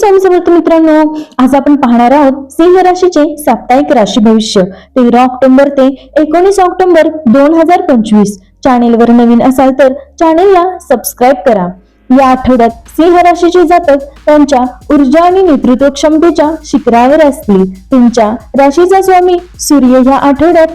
स्वामी मित्रांनो आज आपण पाहणार आहोत सिंह राशीचे साप्ताहिक राशी भविष्य. तेरा ऑक्टोबर ते एकोणीस ऑक्टोबर दोन हजार पंचवीस. चॅनेलवर नवीन असाल तर चॅनेलला सबस्क्राईब करा. या आठवड्यात सिंह राशीचे जातक त्यांच्या ऊर्जा आणि नेतृत्व क्षमतेच्या शिखरावर असतील. तुमच्या राशीचा स्वामी सूर्य या आठवड्यात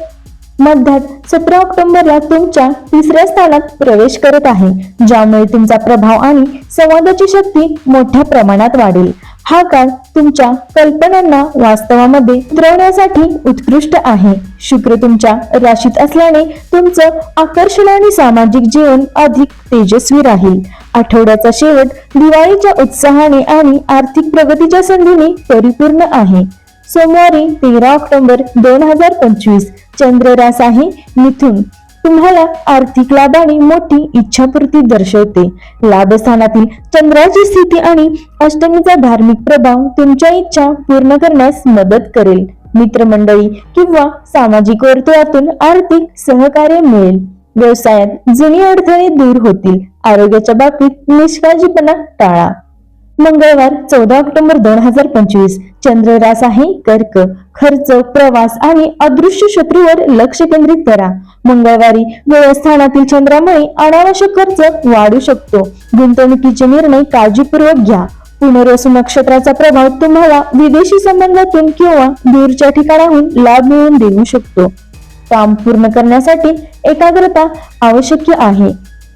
मध्यात सतरा ऑक्टोबरला तुमच्या तिसऱ्या स्थानात प्रवेश करत आहे ज्यामुळे तुमचा प्रभाव आणि संवादाची शक्ती मोठ्या प्रमाणात वाढेल. हा काळ तुमच्या कल्पनांना वास्तवामध्ये उतरवण्यासाठी उत्कृष्ट आहे. शुक्र तुमच्या राशीत असल्याने तुमचं आकर्षण आणि सामाजिक जीवन अधिक तेजस्वी राहील. आठवड्याचा शेवट दिवाळीच्या उत्साहाने आणि आर्थिक प्रगतीच्या संधीने परिपूर्ण आहे. सोमवारी तेरा ऑक्टोबर दोन हजार पंचवीस चंद्ररास आहे मिथुन. तुम्हाला आर्थिक लाभाने मोठी इच्छापूर्ती दर्शवते. लाभस्थानातील चंद्राची स्थिती आणि अष्टमीचा धार्मिक प्रभाव तुमच्या इच्छा पूर्ण करण्यास मदत करेल. मित्रमंडळी किंवा सामाजिक वर्तुळातून आर्थिक सहकार्य मिळेल. व्यवसायात जुनी अडथळे दूर होतील. आरोग्याच्या बाबतीत निष्काळजीपणा टाळा. मंगळवार चौदा ऑक्टोबर दोन हजार पंचवीस. चंद्ररास आहे कर्क खर्च प्रवास आणि अदृश्य शत्रूवर लक्ष केंद्रित करा. मंगळवारी व्यवस्थानातील चंद्रामुळे अनावश्यक खर्च वाढू शकतो. गुंतवणुकीचे निर्णय काळजीपूर्वक घ्या. पुनर्वसू नक्षत्राचा प्रभाव तुम्हाला विदेशी संबंधातून किंवा दूरच्या ठिकाणाहून लाभ मिळवून देऊ शकतो. काम पूर्ण करण्यासाठी एकाग्रता आवश्यक आहे.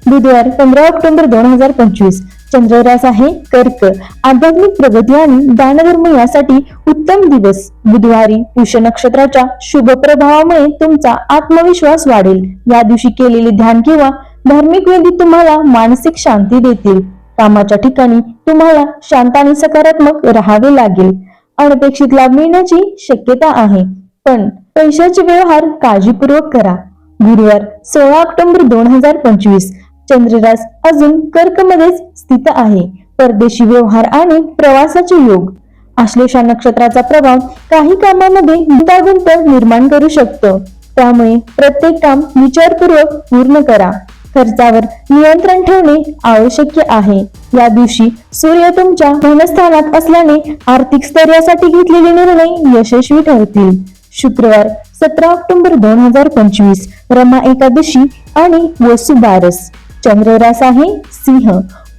बुधवार पंधरा ऑक्टोबर दोन हजार पंचवीस. चंद्ररास आहे कर्क. आध्यात्मिक प्रगती आणि दानधर्म यासाठी उत्तम दिवस. बुधवारी पुष्य नक्षत्राच्या शुभ प्रभावामुळे तुमचा आत्मविश्वास वाढेल. या दिवशी केलेले ध्यान किंवा धार्मिक विधी तुम्हाला मानसिक शांती देतील. कामाच्या ठिकाणी तुम्हाला शांत आणि सकारात्मक राहावे लागेल. अनपेक्षित लाभ मिळण्याची शक्यता आहे. पण पैशाचे व्यवहार काळजीपूर्वक करा. गुरुवार सोळा ऑक्टोबर दोन हजार पंचवीस. चंद्ररास अजून कर्कमध्येच स्थित आहे. परदेशी व्यवहार आणि प्रवासाचे योग. आश्लेषा नक्षत्राचा प्रभाव काही कामामध्ये गुंतागुंत निर्माण करू शकतो. त्यामुळे प्रत्येक काम विचारपूर्वक पूर्ण करा. खर्चावर नियंत्रण ठेवणे आवश्यक आहे. या दिवशी सूर्य तुमच्या धनस्थानात असल्याने आर्थिक स्थैर्यासाठी घेतलेले निर्णय यशस्वी ठरतील. शुक्रवार सतरा ऑक्टोबर दोन हजार पंचवीस रमा एकादशी आणि वसुबारस. चंद्ररास आहे सिंह.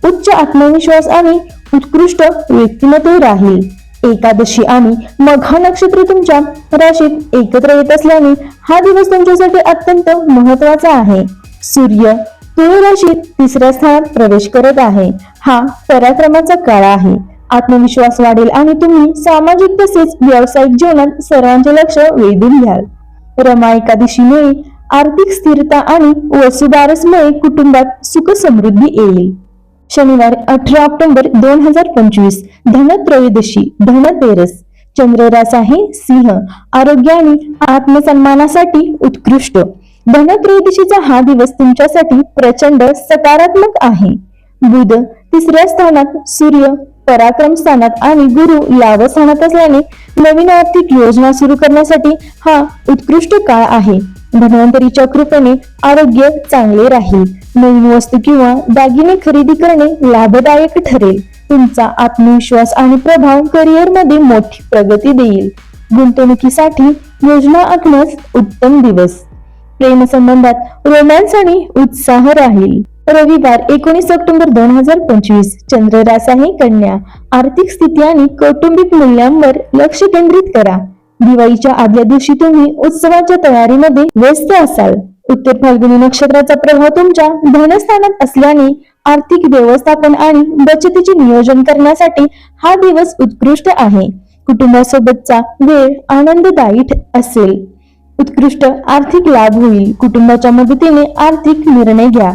उच्च आत्मविश्वास आणि उत्कृष्ट व्यक्तिमत्व राहील. एकादशी आणि मघा नक्षत्र तुमच्या राशीत एकत्र येत असल्याने हा दिवस तुमच्यासाठी अत्यंत महत्त्वाचा आहे. सूर्य तुळ राशीत तिसऱ्या स्थानात प्रवेश करत आहे. हा पराक्रमाचा काळ आहे. आत्मविश्वास वाढेल आणि तुम्ही सामाजिक तसेच व्यावसायिक जीवनात सर्वांचे लक्ष वेधून घ्याल. रमा एकादशीमुळे आर्थिक स्थिरता आणि वसुबारसमुळे कुटुंबात सुख समृद्धी येईल. शनिवार अठरा ऑक्टोबर दोन हजार पंचवीस धनत्रयोदशी धनतेरस चंद्ररास आहे सिंह आरोग्य आणि आत्मसन्मानासाठी उत्कृष्ट. धनत्रयोदशीचा हा दिवस तुमच्यासाठी प्रचंड सकारात्मक आहे. बुध तिसऱ्या स्थानात सूर्य पराक्रम स्थानात आणि गुरु लाभ स्थानात असल्याने नवीन आर्थिक योजना सुरू करण्यासाठी हा उत्कृष्ट काळ आहे. धन्वंतरीच्या कृपेने आरोग्य चांगले राहील. नवीन वस्तू किंवा दागिने खरेदी करणे लाभदायक ठरेल. तुमचा आत्मविश्वास आणि प्रभाव करिअरमध्ये मोठी प्रगती देईल. गुंतवणुकीसाठी योजना आखण्यास उत्तम दिवस. प्रेमसंबंधात रोमॅन्स आणि उत्साह राहील. रविवार एकोणीस ऑक्टोबर दोन हजार पंचवीस. चंद्ररास आहे कन्या. आर्थिक स्थिती आणि कौटुंबिक मूल्यांवर लक्ष केंद्रित करा. दिवाळीच्या आदल्या दिवशी तुम्ही उत्सवाच्या तयारीमध्ये व्यस्त असाल. उत्तर फाल्गुनी नक्षत्राचा प्रभाव तुमच्या धनस्थानात असल्याने आर्थिक व्यवस्थापन आणि बचतीचे नियोजन करण्यासाठी हा दिवस उत्कृष्ट आहे. कुटुंबासोबतचा वेळ आनंददायी असेल. उत्कृष्ट आर्थिक लाभ होईल. कुटुंबाच्या मदतीने आर्थिक निर्णय घ्या.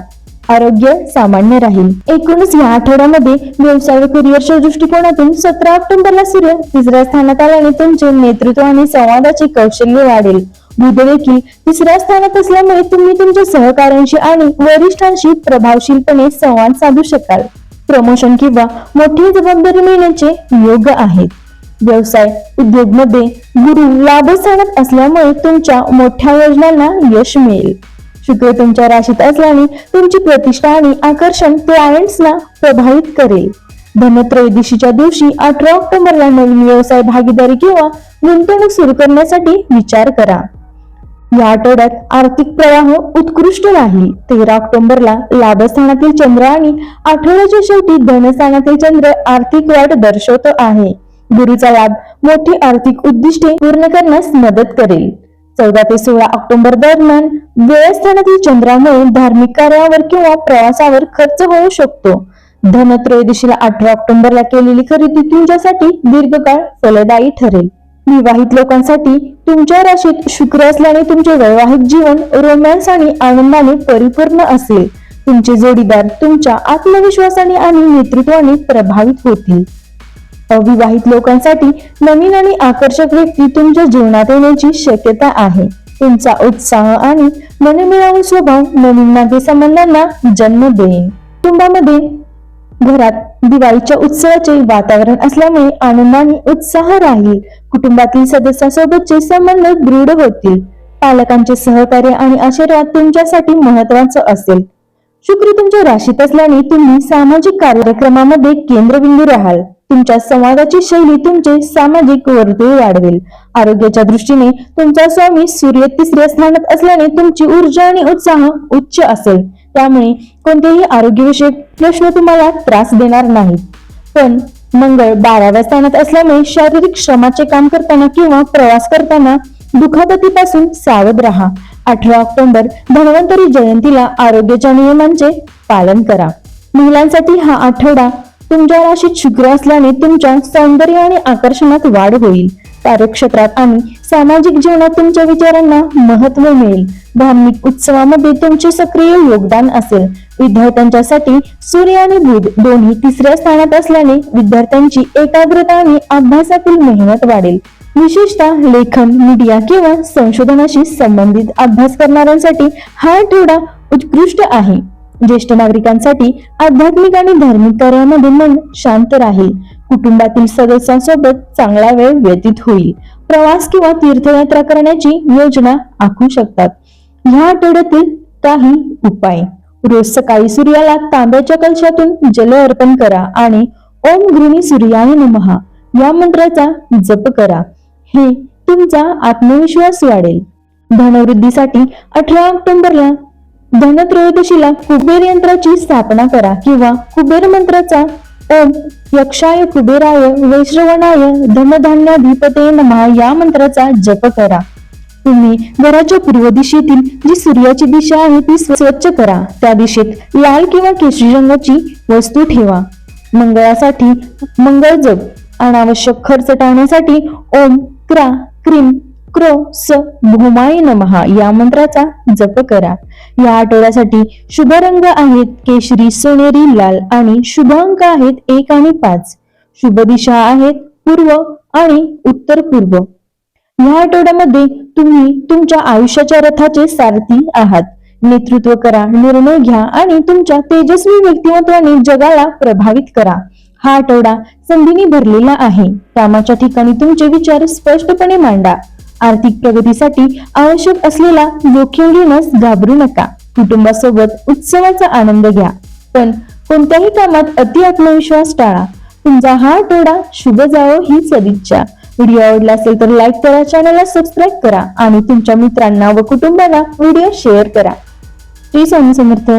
आरोग्य सामान्य राहील. एकूणच या आठवड्यामध्ये व्यवसाय व करिअरच्या दृष्टिकोनातून सतरा ऑक्टोबरला सूर्य तिसऱ्या स्थानात आल्याने तुमचे नेतृत्व आणि संवादाचे कौशल्य वाढेल. बुध देखील तिसऱ्या स्थानात असल्यामुळे तुम्ही तुमच्या सहकाऱ्यांशी आणि वरिष्ठांशी प्रभावशीलपणे संवाद साधू शकाल. प्रमोशन किंवा मोठी जबाबदारी मिळण्याचे योग आहेत. व्यवसाय उद्योगमध्ये गुरु लाभस्थानात असल्यामुळे तुमच्या मोठ्या योजनांना यश मिळेल. शुक्र तुमच्या राशीत असल्याने तुमची प्रतिष्ठा आणि आकर्षण क्लायंट्सना प्रभावित करेल. धनत्रयोदशीच्या दिवशी अठरा ऑक्टोबरला नवीन व्यवसाय भागीदारी किंवा गुंतवणूक सुरू करण्यासाठी विचार करा. या आठवड्यात आर्थिक प्रवाह उत्कृष्ट राहील तेरा ऑक्टोबरला लाभस्थानातील चंद्र आणि आठवड्याच्या शेवटी धनस्थानातील चंद्र आर्थिक वाढ दर्शवतो आहे. गुरुचा लाभ मोठी आर्थिक उद्दिष्टे पूर्ण करण्यास मदत करेल. चौदा ते सोळा ऑक्टोबर दरम्यान व्यवस्थानातील चंद्रामुळे धार्मिक कार्यावर किंवा प्रवासावर खर्च होऊ शकतो. धनत्रयोदशीला अठरा ऑक्टोबरला केलेली खरेदी तुमच्यासाठी दीर्घकाळ फलदायी ठरेल. विवाहित लोकांसाठी तुमच्या राशीत शुक्र असल्याने तुमचे वैवाहिक जीवन रोमॅन्स आणि आनंदाने परिपूर्ण असेल. तुमचे जोडीदार तुमच्या आत्मविश्वासाने आणि नेतृत्वाने प्रभावित होतील. अविवाहित लोकांसाठी नवीन आणि आकर्षक व्यक्ती तुमच्या जीवनात येण्याची शक्यता आहे. तुमचा उत्साह आणि मनमिळावू स्वभाव नवीन नातेसंबंधांना जन्म देईल. कुटुंबामध्ये घरात दिवाळीच्या उत्सवाचे वातावरण असल्यामुळे आनंद आणि उत्साह राहील. कुटुंबातील सदस्यांसोबतचे संबंध दृढ होतील. पालकांचे सहकार्य आणि आशीर्वाद तुमच्यासाठी महत्वाचं असेल. शुक्र तुमच्या राशीत असल्याने तुम्ही सामाजिक कार्यक्रमामध्ये केंद्रबिंदू राहाल. तुमच्या संवादाची शैली तुमचे सामाजिक वर्तुळ वाढवेल. आरोग्याच्या दृष्टीने तुमचा स्वामी सूर्य तिसऱ्या स्थानात असल्याने तुमची ऊर्जा आणि उत्साह उच्च असेल. त्यामुळे कोणतेही आरोग्यविषयक प्रश्न तुम्हाला त्रास देणार नाहीत. पण मंगळ बाराव्या स्थानात असल्यामुळे शारीरिक श्रमाचे काम करताना किंवा प्रवास करताना दुखापतीपासून सावध राहा. अठरा ऑक्टोबर धन्वंतरी जयंतीला आरोग्याच्या नियमांचे पालन करा. महिलांसाठी हा आठवडा तुमच्या राशीत शुक्र असल्याने तुमच्या सौंदर्य आणि आकर्षणात वाढ होईल. कार्यक्षेत्रात आणि सामाजिक जीवनात तुमच्या विचारांना महत्त्व मिळेल. धार्मिक उत्सवामध्ये तुमचे सक्रिय योगदान असेल. विद्यार्थ्यांच्यासाठी सूर्य आणि बुध दोन्ही तिसऱ्या स्थानात असल्याने विद्यार्थ्यांची एकाग्रता आणि अभ्यासातील मेहनत वाढेल. विशेषतः लेखन मीडिया किंवा संशोधनाशी संबंधित अभ्यास करणाऱ्यांसाठी हा आठवडा उत्कृष्ट आहे. ज्येष्ठ नागरिकांसाठी आध्यात्मिक आणि धार्मिक कार्यामध्ये मन शांत राहील. कुटुंबातील सदस्यांसोबत चांगला वेळ व्यतीत होईल. प्रवास किंवा तीर्थयात्रा करण्याची योजना आखू शकतात. ह्या आठवड्यातील काही उपाय. रोज सकाळी सूर्याला तांब्याच्या कलशातून जल अर्पण करा आणि ओम गृहिणी सूर्याय नमहा या मंत्राचा जप करा. हे तुमचा आत्मविश्वास वाढेल. धनवृद्धीसाठी अठरा ऑक्टोबरला धनत्रयोदशीला कुबेर यंत्राची स्थापना करा किंवा कुबेर मंत्राचा ओम यक्षाय कुबेराय वैश्रवणाय धनधान्याधिपते नमः या मंत्राचा जप करा. तुम्ही घराच्या पूर्व दिशेतील जी सूर्याची दिशा आहे ती स्वच्छ करा. त्या दिशेत लाल किंवा केशरी रंगाची वस्तू ठेवा. मंगळासाठी मंगळ जप अनावश्यक खर्च टाळण्यासाठी ओम क्रा क्रीम क्रो स भूमाय नमहा या मंत्राचा जप करा. या आठवड्यासाठी शुभ रंग आहेत केशरी सोनेरी लाल आणि शुभ अंक आहेत एक आणि पाच. शुभ दिशा आहेत पूर्व आणि उत्तर पूर्व. या आठवड्यामध्ये तुम्ही तुमच्या आयुष्याच्या रथाचे सारथी आहात. नेतृत्व करा निर्णय घ्या आणि तुमच्या तेजस्वी व्यक्तिमत्वाने जगाला प्रभावित करा. हा आठवडा संधीने भरलेला आहे. कामाच्या ठिकाणी तुमचे विचार स्पष्टपणे मांडा. आर्थिक प्रगतीसाठी आवश्यक असलेला जोखीम घेण्यास घाबरू नका. कुटुंबासोबत उत्सवाचा आनंद घ्या. पण कोणत्याही कामात अति आत्मविश्वास टाळा. तुमचा हा आठवडा शुभ जावो ही सदिच्छा व्हिडिओ आवडला असेल तर लाईक करा चॅनलला सबस्क्राईब करा आणि तुमच्या मित्रांना व कुटुंबाला व्हिडिओ शेअर करा. श्री स्वामी समर्थ.